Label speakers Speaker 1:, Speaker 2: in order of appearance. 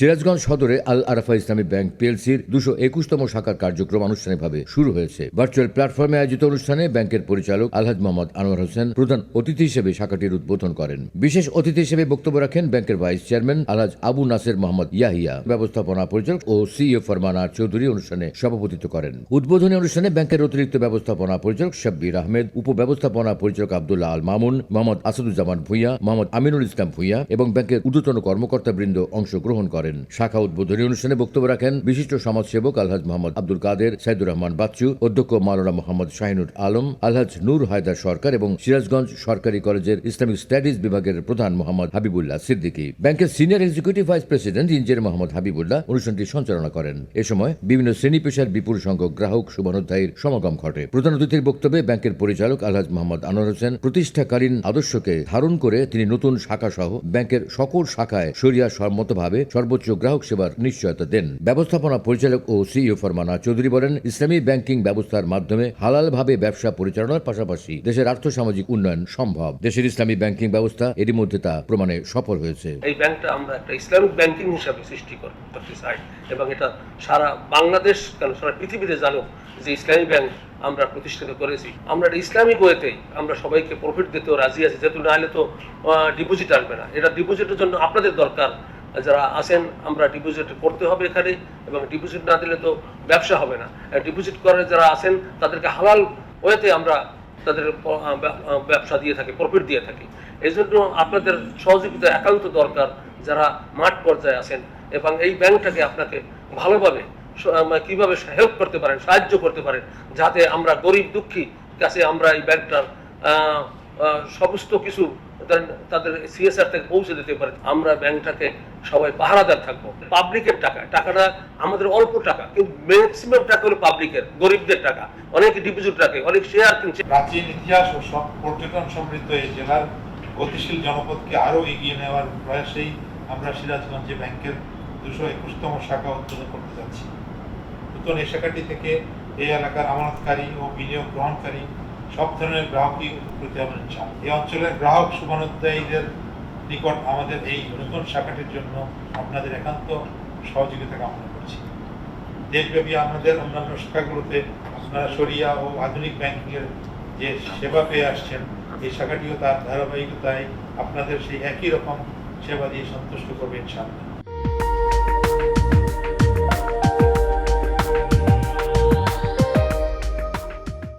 Speaker 1: সিরাজগঞ্জ সদরে আল আরাফা ইসলামী ব্যাংক পিএলসির দুশো একুশতম শাখার কার্যক্রম আনুষ্ঠানিকভাবে শুরু হয়েছে। ভার্চুয়াল প্ল্যাটফর্মে আয়োজিত অনুষ্ঠানে ব্যাংকের পরিচালক আলহাজ মোহাম্মদ আনোয়ার হোসেন প্রধান অতিথি হিসেবে শাখাটির উদ্বোধন করেন। বিশেষ অতিথি হিসেবে বক্তব্য রাখেন ব্যাংকের ভাইস চেয়ারম্যান আলহাজ আবু নাসের মোহাম্মদ ইয়াহিয়া। ব্যবস্থাপনা পরিচালক ও সিইও ফরমানা চৌধুরী অনুষ্ঠানে সভাপতিত্ব করেন। উদ্বোধনী অনুষ্ঠানে ব্যাংকের অতিরিক্ত ব্যবস্থাপনা পরিচালক শাব্বির আহমেদ, উপব্যবস্থাপনা পরিচালক আব্দুল্লাহ আল মামুন, মোহাম্মদ আসাদুজ্জামান ভুইয়া, মোহাম্মদ আমিনুল ইসলাম ভুইয়া এবং ব্যাংকের ঊর্ধ্বতন কর্মকর্তাবৃন্দ অংশগ্রহণ করেন। শাখা উদ্বোধনী অনুষ্ঠানে বক্তব্য রাখেন বিশিষ্ট সমাজসেবক আলহাজ মোহাম্মদ আব্দুল কাদের, সাইদুর রহমান বাচ্চু, অধ্যক্ষ মাওলানা মোহাম্মদ শাহিনুর আলম, আলহাজ নূর হায়দার সরকার এবং সিরাজগঞ্জ সরকারি কলেজের ইসলামিক স্টাডিজ বিভাগের প্রধান মোহাম্মদ হাবিবুল্লাহ সিদ্দিকী। ব্যাংকের senior executive vice president engineer Mohammad Habibullah অনুষ্ঠানটি সঞ্চালনা করেন। এ সময় বিভিন্ন শ্রেণি পেশার বিপুল সংখ্যক গ্রাহক শুভানুধ্যায়ীর সমাগম ঘটে। প্রধান অতিথির বক্তব্যে ব্যাংকের পরিচালক আলহাজ মোহাম্মদ আনোয়ার হোসেন প্রতিষ্ঠাকালীন আদর্শকে ধারণ করে তিনি নতুন শাখা সহ ব্যাংকের সকল শাখায় সরিয়া সম্মতভাবে সর্বোচ্চ গ্রাহক সেবার নিশ্চয়তা দেন। ব্যবস্থাপনা পরিচালক ও সিইও ফরমানা চৌধুরী বলেন, ইসলামী ব্যাংকিং ব্যবস্থার মাধ্যমে হালালভাবে ব্যবসা পরিচালনার পাশাপাশি দেশের আর্থসামাজিক উন্নয়ন সম্ভব। দেশের ইসলামী ব্যাংকিং ব্যবস্থা এরই মধ্যে তা প্রমাণে সফল হয়েছে।
Speaker 2: এই ব্যাংকটা আমরা একটা ইসলামিক ব্যাংকিং হিসাবে সৃষ্টি করতে চাই এবং এটা সারা বাংলাদেশ কেন সারা পৃথিবীতে জানো যে ইসলামী ব্যাংক আমরা প্রতিষ্ঠিত করেছি। আমরা ইসলামিক ওয়েতেই আমরা সবাইকে প্রফিট দিতেও রাজি আছি, যেহেতু না হলে তো ডিপোজিট আসবে না। এটা ডিপোজিটের জন্য আপনাদের দরকার যারা আছেন, আমরা ডিপোজিট করতে হবে এখানে এবং ডিপোজিট না দিলে তো ব্যবসা হবে না। ডিপোজিট করে যারা আছেন, তাদেরকে হালাল ওয়েতে আমরা তাদের ব্যবসা দিয়ে থাকি প্রফিট দিয়ে থাকি। এই জন্য আপনাদের সহযোগিতা একান্ত দরকার যারা মাঠ পর্যায়ে আছেন এবং এই ব্যাংকটাকে আপনাকে ভালোভাবে কীভাবে হেল্প করতে পারেন, সাহায্য করতে পারেন, যাতে আমরা গরিব দুঃখী কাছে আমরা এই ব্যাংকটার সমস্ত কিছু তাদের- তাদের সিএসআর থেকে পৌঁছে দিতে পারে। আমরা ব্যাংকটাকে সবাই পাহারাদার থাকব। পাবলিকের টাকা। টাকাটা আমাদের অল্প টাকা, কিন্তু ম্যাক্সিমাম টাকা হলো পাবলিকের, গরিবদের টাকা। অনেকে ডিপোজিট রাখে, অনেক শেয়ার কিনছে।
Speaker 3: প্রাচীন ইতিহাস ও সব পর্যটন সমৃদ্ধ এই জেলার গতিশীল জনপদকে আরও এগিয়ে নেওয়ার প্রয়াসেই আমরা সিরাজগঞ্জে ব্যাংকের দুশো একুশতম শাখা উদ্বোধন করতে যাচ্ছি। নতুন এই শাখাটি থেকে এই এলাকার আমানতকারী ও বিনিয়োগ গ্রহণকারী সব ধরনের গ্রাহকই হবেন ইনশাআল্লাহ। এই অঞ্চলের গ্রাহক শুভানুদ্দায়ীদের নিকট আমাদের এই নতুন শাখাটির জন্য আপনাদের একান্ত সহযোগিতা কামনা করছি দেশব্যাপী আমাদের অন্যান্য শাখাগুলোতে আপনারা সরিয়া ও আধুনিক ব্যাংকিংয়ের যে সেবা পেয়ে আসছেন, এই শাখাটিও তার ধারাবাহিকতায় আপনাদের সেই একই রকম সেবা দিয়ে সন্তুষ্ট করবে ইনশাআল্লাহ